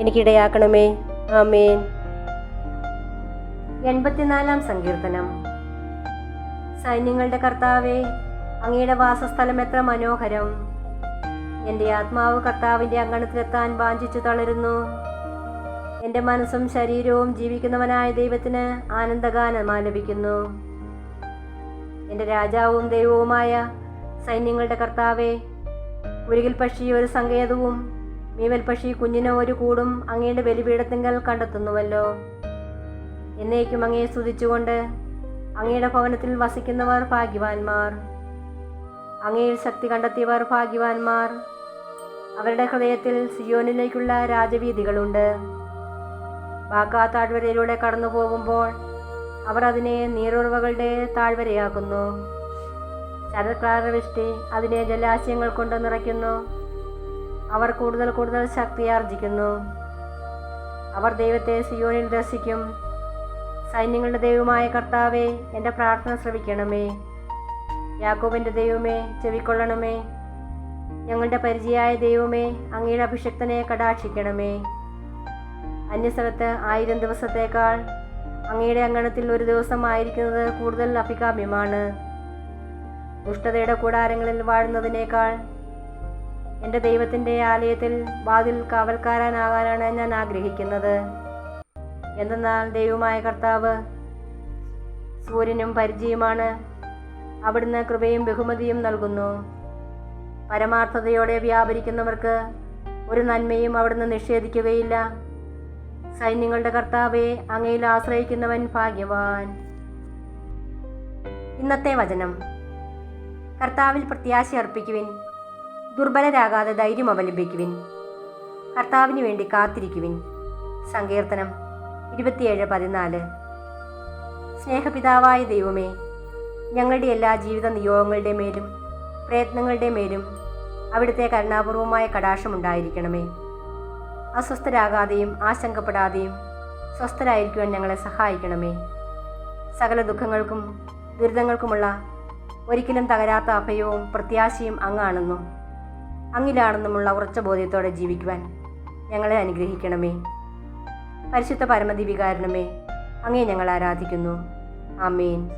എനിക്കിടയാക്കണമേ. ആമേൻ. എൺപത്തിനാലാം സങ്കീർത്തനം. സൈന്യങ്ങളുടെ കർത്താവേ അങ്ങയുടെ വാസസ്ഥലം എത്ര മനോഹരം. എന്റെ ആത്മാവ് കർത്താവിന്റെ അങ്കണത്തിലെത്താൻ വാഞ്ചിച്ചു തളരുന്നു. എന്റെ മനസ്സും ശരീരവും ജീവിക്കുന്നവനായ ദൈവത്തിന് ആനന്ദഗാനം ആലപിക്കുന്നു എന്റെ രാജാവും ദൈവവുമായ സൈന്യങ്ങളുടെ കർത്താവേ പക്ഷി ഒരു സങ്കേതവും മീവൽ പക്ഷി കുഞ്ഞിന് ഒരു കൂടും അങ്ങയുടെ ബലിപീഠത്തിങ്കൽ കണ്ടെത്തുന്നുവല്ലോ. എന്നേക്കും അങ്ങയെ സ്തുതിച്ചുകൊണ്ട് അങ്ങയുടെ ഭവനത്തിൽ വസിക്കുന്നവർ ഭാഗ്യവാന്മാർ. അങ്ങയിൽ ശക്തി കണ്ടെത്തിയവർ ഭാഗ്യവാന്മാർ. അവരുടെ ഹൃദയത്തിൽ സിയോനിലേക്കുള്ള രാജവീതികളുണ്ട് ബാക്കാ താഴ്വരയിലൂടെ കടന്നു പോകുമ്പോൾ അവർ അതിനെ നീരുറവകളുടെ താഴ്വരയാക്കുന്നു. ശരത്കാലവൃഷ്ടി അതിനെ ജലാശയങ്ങൾ കൊണ്ട് നിറയ്ക്കുന്നു. അവർ കൂടുതൽ കൂടുതൽ ശക്തി ആർജിക്കുന്നു. അവർ ദൈവത്തെ സിയോനിൽ ദർശിക്കും. സൈന്യങ്ങളുടെ ദൈവമായ കർത്താവെ എന്റെ പ്രാർത്ഥന ശ്രവിക്കണമേ. യാക്കോബിന്റെ ദൈവമേ ചെവിക്കൊള്ളണമേ. ഞങ്ങളുടെ പരിചയമായ ദൈവമേ അങ്ങയുടെ അഭിഷക്തനെ കടാക്ഷിക്കണമേ. അന്യസ്ഥലത്ത് ആയിരം ദിവസത്തേക്കാൾ അങ്ങയുടെ അങ്കണത്തിൽ ഒരു ദിവസം ആയിരിക്കുന്നത് കൂടുതൽ അഭികാമ്യമാണ്. ദുഷ്ടതയുടെ കൂടാരങ്ങളിൽ വാഴുന്നതിനേക്കാൾ എന്റെ ദൈവത്തിന്റെ ആലയത്തിൽ വാതിൽ കാവൽക്കാരനാകാനാണ് ഞാൻ ആഗ്രഹിക്കുന്നത്. എന്തെന്നാൽ ദൈവമായ കർത്താവ് സൂര്യനും പരിചയമാണ്. അവിടുന്ന് കൃപയും ബഹുമതിയും നൽകുന്നു. പരമാർത്ഥതയോടെ വ്യാപരിക്കുന്നവർക്ക് ഒരു നന്മയും അവിടുന്ന് നിഷേധിക്കുകയില്ല. സൈന്യങ്ങളുടെ കർത്താവെ അങ്ങയിൽ ആശ്രയിക്കുന്നവൻ ഭാഗ്യവാൻ. ഇന്നത്തെ വചനം. കർത്താവിൽ പ്രത്യാശ അർപ്പിക്കുവിൻ ദുർബലരാകാതെ ധൈര്യം അവലംബിക്കുവിൻ. കർത്താവിന് വേണ്ടി കാത്തിരിക്കുവിൻ. സങ്കീർത്തനം ഇരുപത്തിയേഴ് പതിനാല്. സ്നേഹപിതാവായ ദൈവമേ ഞങ്ങളുടെ എല്ലാ ജീവിത നിയോഗങ്ങളുടെ മേലും പ്രയത്നങ്ങളുടെ മേലും അവിടുത്തെ കരുണാപൂർവമായ കടാക്ഷമുണ്ടായിരിക്കണമേ അസ്വസ്ഥരാകാതെയും ആശങ്കപ്പെടാതെയും സ്വസ്ഥരായിരിക്കുവാൻ ഞങ്ങളെ സഹായിക്കണമേ. സകല ദുഃഖങ്ങൾക്കും ദുരിതങ്ങൾക്കുമുള്ള ഒരിക്കലും തകരാത്ത അഭയവും പ്രത്യാശയും അങ്ങാണെന്നും അങ്ങിലാണെന്നുമുള്ള ഉറച്ച ബോധ്യത്തോടെ ജീവിക്കുവാൻ ഞങ്ങളെ അനുഗ്രഹിക്കണമേ. പരിശുദ്ധ പരമദിവികാരണമേ അങ്ങേ ഞങ്ങൾ ആരാധിക്കുന്നു. ആമേൻ.